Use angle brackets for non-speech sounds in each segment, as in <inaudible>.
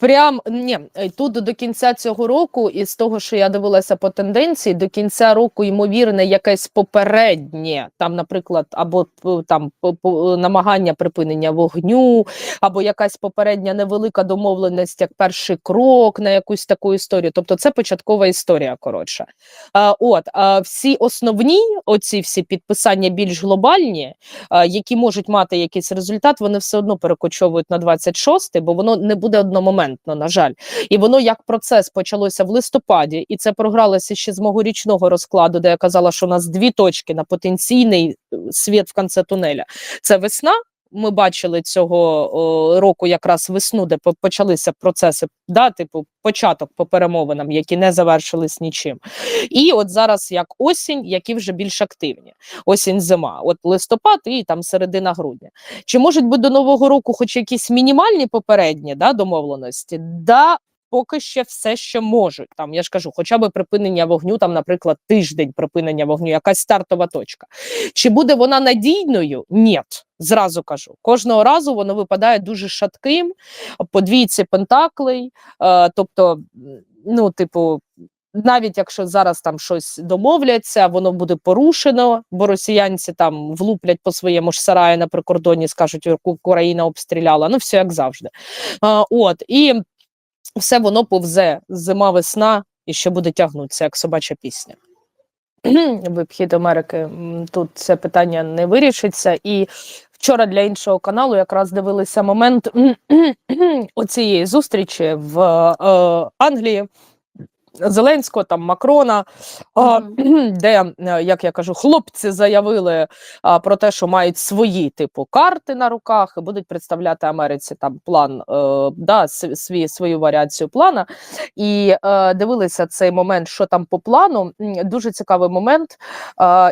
Прям ні, е, тут до кінця цього року, і з того, що я дивилася по тенденції, до кінця року ймовірне якесь попереднє, там, наприклад, або там намагання припинення вогню, або якась попередня невелика домовленість як перший крок на якусь таку історію. Тобто, це початкова історія. Коротше, а, от а, всі основні, оці всі підписання більш глобальні, а, які можуть мати якийсь результат, вони все одно перекочовують на 26, бо воно не буде одномоментно, на жаль. І воно як процес почалося в листопаді, і це програлося ще з мого річного розкладу, де я казала, що у нас дві точки на потенційний е, світ в кінці тунеля. Це весна. Ми бачили цього о, року якраз весну, де почалися процеси, да, типу початок по перемовинам, які не завершились нічим. І от зараз як осінь, які вже більш активні. Осінь, зима, от листопад і там середина грудня. Чи можуть бути до нового року хоч якісь мінімальні попередні да, домовленості? Да, поки ще все ще можуть. Там я ж кажу, хоча б припинення вогню, там, наприклад, тиждень припинення вогню, якась стартова точка. Чи буде вона надійною? Ні. Зразу кажу, кожного разу воно випадає дуже шатким, по двійці пентаклей. Е, тобто, ну, типу, навіть якщо зараз там щось домовляться, воно буде порушено, бо росіянці там влуплять по своєму ж сараю на прикордоні, скажуть, «Уку- Україна обстріляла. Ну, все як завжди. А, от і все воно повзе зима, весна і ще буде тягнутися, як собача пісня. Вибхід Америки тут це питання не вирішиться. І вчора для іншого каналу якраз дивилися момент оцієї зустрічі в е, Англії. Зеленського, там Макрона, а, <clears throat> де, е, як я кажу, хлопці заявили про те, що мають свої типу карти на руках і будуть представляти Америці там план, е, да, свій, свою варіацію плана. І е, дивилися цей момент, що там по плану. Дуже цікавий момент.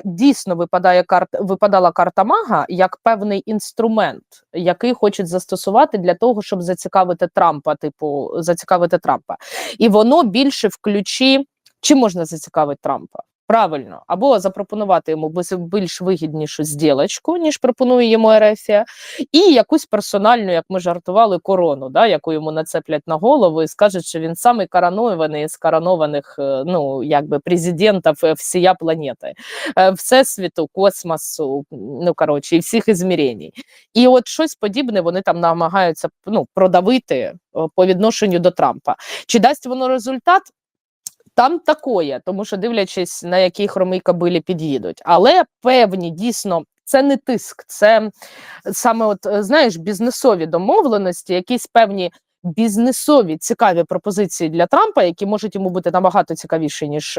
Дійсно випадає карт, випадала карта мага як певний інструмент, який хочуть застосувати для того, щоб зацікавити Трампа, типу, зацікавити Трампа. І воно більше в ключі, чи можна зацікавити Трампа? Правильно, або запропонувати йому більш вигіднішу зділочку, ніж пропонує йому Ерефія, і якусь персональну, як ми жартували, корону, да, яку йому нацеплять на голову і скажуть, що він самий коронований з коронованих е, ну, якби президентів е, всія планети, е, всесвіту, космосу, ну коротше, і всіх ізмірень. І от щось подібне вони там намагаються ну, продавити по відношенню до Трампа. Чи дасть воно результат? Там такое, тому що дивлячись, на які хромий кабилі під'їдуть. Але певні дійсно це не тиск, це саме, от е, знаєш, бізнесові домовленості, якісь певні бізнесові цікаві пропозиції для Трампа, які можуть йому бути набагато цікавіші, ніж.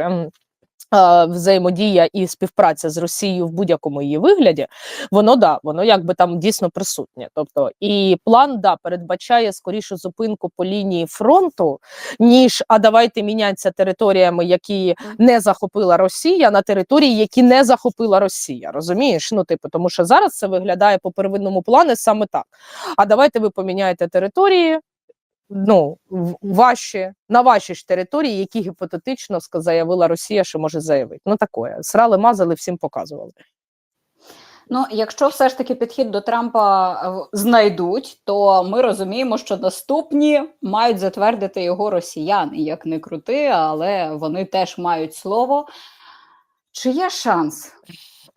Взаємодія і співпраця з Росією в будь-якому її вигляді, воно да, воно якби там дійсно присутнє. Тобто, і план да передбачає скоріше зупинку по лінії фронту, ніж а давайте мінятися територіями, які не захопила Росія, на території, які не захопила Росія. Розумієш? Ну, типу, тому що зараз це виглядає по первинному плану саме так. А давайте ви поміняєте території. Ну, ваші на вашій ж території, які гіпотетично заявила Росія, що може заявити. Ну такое. Срали, мазали, всім показували. Ну, якщо все ж таки підхід до Трампа е, знайдуть, то ми розуміємо, що наступні мають затвердити його росіяни, як не крути, але вони теж мають слово. Чи є шанс,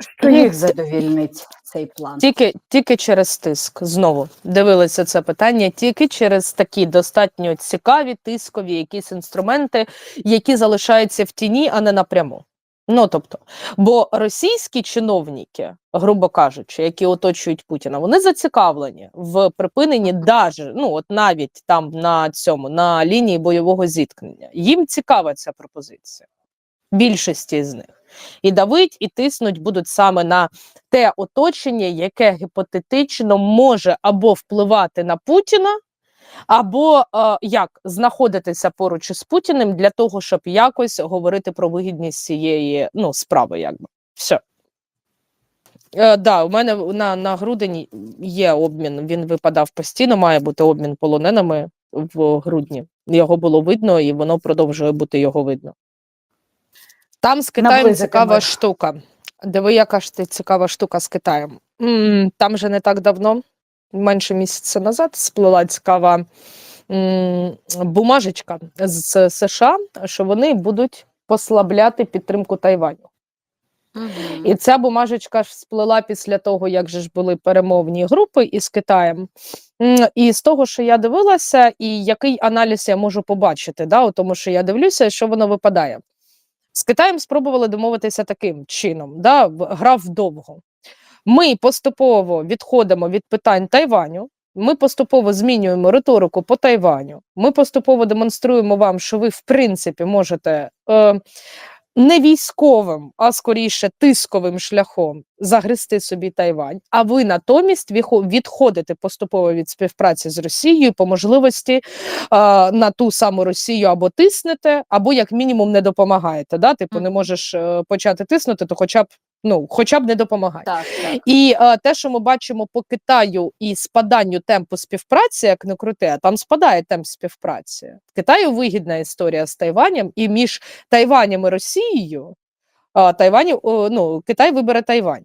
що їх задовільнить цей план? Тільки, тільки через тиск. Знову дивилися це питання, тільки через такі достатньо цікаві тискові якісь інструменти, які залишаються в тіні, а не напряму. Ну тобто, бо російські чиновники, грубо кажучи, які оточують Путіна, вони зацікавлені в припиненні даже, ну от навіть там на цьому на лінії бойового зіткнення. Їм цікава ця пропозиція. Більшості з них. І давить, і тиснуть будуть саме на те оточення, яке гіпотетично може або впливати на Путіна, або е, як знаходитися поруч із Путіним для того, щоб якось говорити про вигідність цієї ну, справи, якби все. Е, да, у мене на, на грудень є обмін. Він випадав постійно, має бути обмін полоненими в грудні. Його було видно, і воно продовжує бути його видно. Там з Китаєм Наблизити цікава мир. штука. Диви, яка ж ти цікава штука з Китаєм. М, Там же не так давно, менше місяця назад, сплила цікава м, бумажечка з США, що вони будуть послабляти підтримку Тайваню. Мгм. І ця бумажечка ж сплила після того, як же ж були перемовні групи із Китаєм. І з того, що я дивилася, і який аналіз я можу побачити, да, у тому, що я дивлюся, що воно випадає. З Китаєм спробували домовитися таким чином, да, грав довго. Ми поступово відходимо від питань Тайваню. Ми поступово змінюємо риторику по Тайваню. Ми поступово демонструємо вам, що ви, в принципі, можете е, не військовим, а скоріше тисковим шляхом загрести собі Тайвань. А ви натомість відходите поступово від співпраці з Росією по можливості е, на ту саму Росію або тиснете, або як мінімум не допомагаєте. Да? Типу, не можеш е, почати тиснути, то хоча б ну, хоча б не допомагай. Так, так. І е, те, що ми бачимо по Китаю і спаданню темпу співпраці, як не крути, а там спадає темп співпраці. Китаю вигідна історія з Тайванем, і між Тайванем і Росією а, Тайвані, о, ну, Китай вибере Тайвань.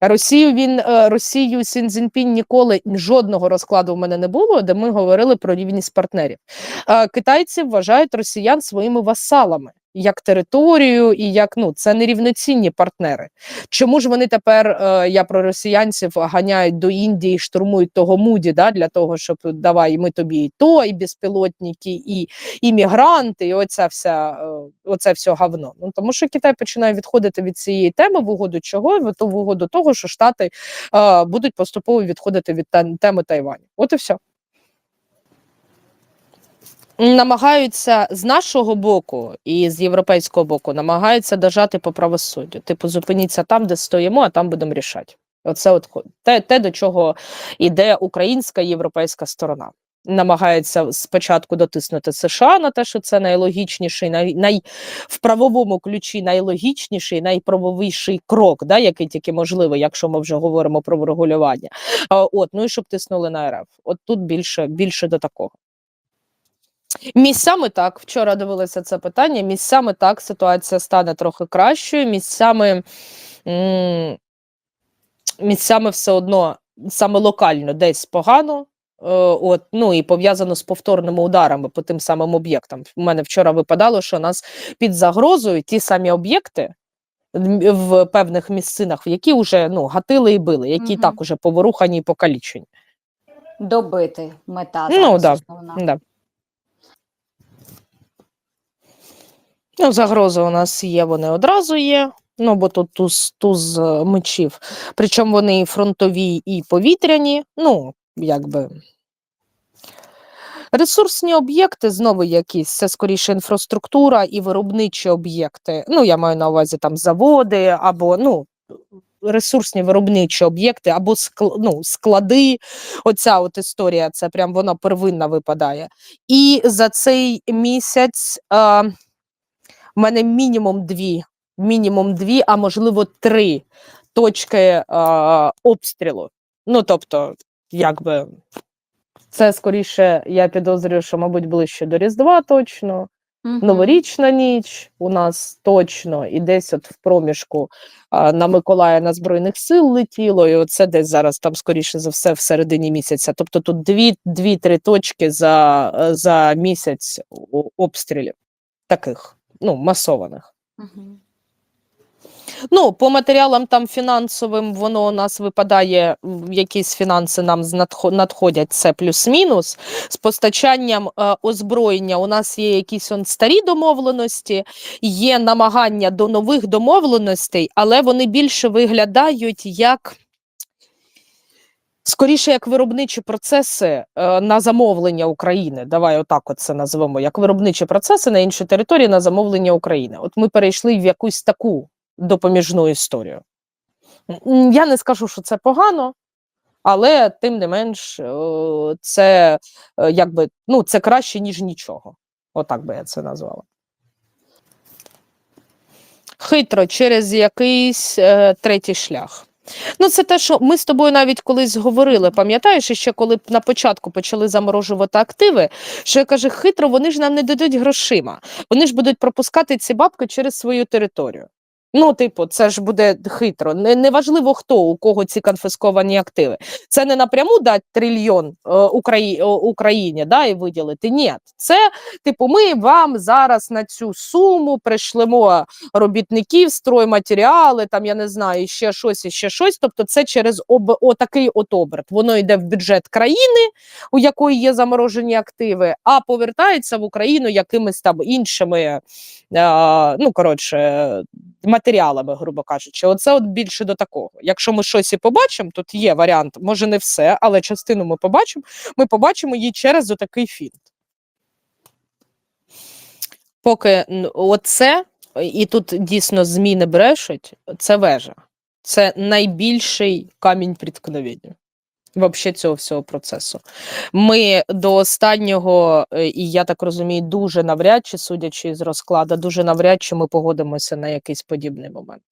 Росію він е, Росію Сін Цзіньпінь ніколи жодного розкладу в мене не було, де ми говорили про рівність партнерів. Китайці вважають росіян своїми васалами як територію, і як ну це нерівноцінні партнери. Чому ж вони тепер е, я про росіянців ганяють до Індії, штурмують того муді, да, для того, щоб давай ми тобі і то, і безпілотники, і іммігранти, і оця вся е, оце все говно. Ну тому що Китай починає відходити від цієї теми в угоду чого? В угоду того, що Штати е, будуть поступово відходити від теми Тайваню. От і все. Намагаються з нашого боку і з європейського боку намагаються дожати по правосуддю. Типу, зупиніться там, де стоїмо, а там будемо рішати. Оце от те, те, до чого йде українська і європейська сторона. Намагається спочатку дотиснути США на те, що це найлогічніший, най, най в правовому ключі найлогічніший, найправовіший крок, да, який тільки можливий, якщо ми вже говоримо про врегулювання. От, ну і щоб тиснули на РФ. От тут більше, більше до такого. Місцями так, вчора дивилася це питання. Місцями так ситуація стане трохи кращою. Місцями, місцями все одно саме локально десь погано. Е, От, ну і пов'язано з повторними ударами по тим самим об'єктам. У мене вчора випадало, що нас під загрозою ті самі об'єкти в певних місцинах, в які вже ну, гатили і били, які Мгм. так уже поворухані і покалічені. Добити мета Ну, да. основна. Да. Ну, загрози у нас є, вони одразу є. Ну, бо тут туз, туз е, мечів. Причому вони і фронтові, і повітряні. Ну, якби. Ресурсні об'єкти знову якісь, це скоріше інфраструктура і виробничі об'єкти. Ну, я маю на увазі там заводи або ну, ресурсні виробничі об'єкти, або скл, ну, склади. Оця от історія, це прям вона первинна випадає. І за цей місяць е, в мене мінімум дві, мінімум дві, а можливо три точки е, обстрілу. Ну, тобто, якби це скоріше, я підозрюю, що, мабуть, ближче до Різдва точно. Мгм. Новорічна ніч у нас точно, і десь от в проміжку а, на Миколая на Збройних сил летіло, і оце десь зараз там, скоріше за все, в середині місяця. Тобто тут дві, дві-три точки за, за місяць обстрілів таких, ну, масованих. Мгм. Ну, по матеріалам там фінансовим воно у нас випадає, якісь фінанси нам надходять, це плюс-мінус. З постачанням е, озброєння у нас є якісь он старі домовленості, є намагання до нових домовленостей, але вони більше виглядають як. Скоріше, як виробничі процеси е, на замовлення України. Давай отак от це назвемо, як виробничі процеси на іншій території на замовлення України. От ми перейшли в якусь таку допоміжну історію. Я не скажу, що це погано, але тим не менш, е, це е, якби ну, це краще, ніж нічого. Отак би я це назвала. Хитро через якийсь е, третій шлях. Ну, це те, що ми з тобою навіть колись говорили, пам'ятаєш, ще коли на початку почали заморожувати активи, що я кажу, хитро, вони ж нам не дадуть грошима. Вони ж будуть пропускати ці бабки через свою територію. Ну, типу, це ж буде хитро. Не, неважливо, хто у кого ці конфісковані активи. Це не напряму дати трильйон е, Украї, Україні да, і виділити. Ні, це типу, ми вам зараз на цю суму пришлемо робітників, стройматеріали, там я не знаю, ще щось, і ще щось. Тобто, це через об, отакий от оберт. Воно йде в бюджет країни, у якої є заморожені активи, а повертається в Україну якимись там іншими, е, ну коротше, матеріалами, грубо кажучи. Оце от більше до такого. Якщо ми щось і побачимо, тут є варіант, може не все, але частину ми побачимо. Ми побачимо її через отакий фінт. Поки оце, і тут дійсно зміни брешуть, це вежа. Це найбільший камінь приткновення. Вообще цього всього процесу. Ми до останнього, е, і я так розумію, дуже навряд чи, судячи з розкладу, дуже навряд чи ми погодимося на якийсь подібний момент.